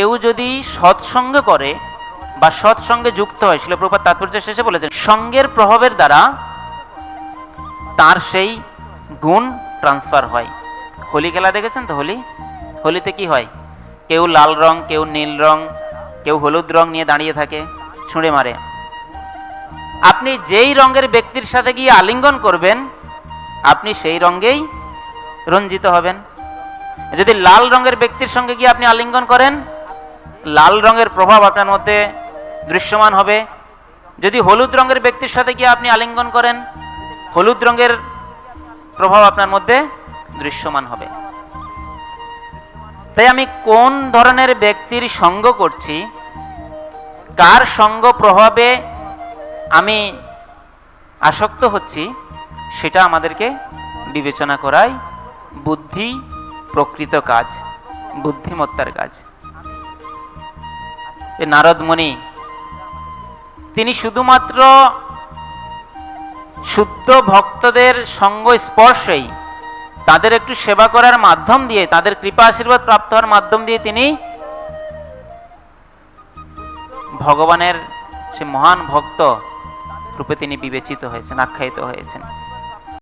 কেউ যদি সৎসঙ্গ করে বা সৎসঙ্গে যুক্ত হয় শিলপ্রপাত তাৎপর্য শেষে বলেছেন, সঙ্গের প্রভাবের দ্বারা তার সেই গুণ ট্রান্সফার হয়। হোলি খেলা দেখেছেন তো হোলি? হোলিতে কি হয়? কেউ লাল রং, কেউ নীল রং, কেউ হলুদ রং নিয়ে দাঁড়িয়ে থাকে, ছুঁড়ে মারে। আপনি যেই রঙের ব্যক্তির সাথে গিয়ে আলিঙ্গন করবেন, আপনি সেই রঙেই রঞ্জিত হবেন। যদি লাল রঙের ব্যক্তির সঙ্গে গিয়ে আপনি আলিঙ্গন করেন লাল রঙের প্রভাব আপনার মধ্যে দৃশ্যমান হবে। যদি হলুদ রঙের ব্যক্তির সাথে গিয়ে আপনি আলিঙ্গন করেন, হলুদ রঙের প্রভাব আপনার মধ্যে দৃশ্যমান হবে। তাই আমি কোন ধরনের ব্যক্তির সঙ্গ করছি, কার সঙ্গ প্রভাবে আমি আসক্ত হচ্ছি, সেটা আমাদেরকে বিবেচনা করাই বুদ্ধি প্রকৃত কাজ, বুদ্ধিমত্তার কাজ। এ নারদ মুনি, তিনি শুধুমাত্র শুদ্ধ ভক্তদের সঙ্গ স্পর্শেই তাদের একটু সেবা করার মাধ্যম দিয়ে, তাদের কৃপা আশীর্বাদ প্রাপ্ত হওয়ার মাধ্যম দিয়ে তিনি ভগবানের সে মহান ভক্ত রূপে তিনি বিবেচিত হয়েছেন, আখ্যায়িত হয়েছেন।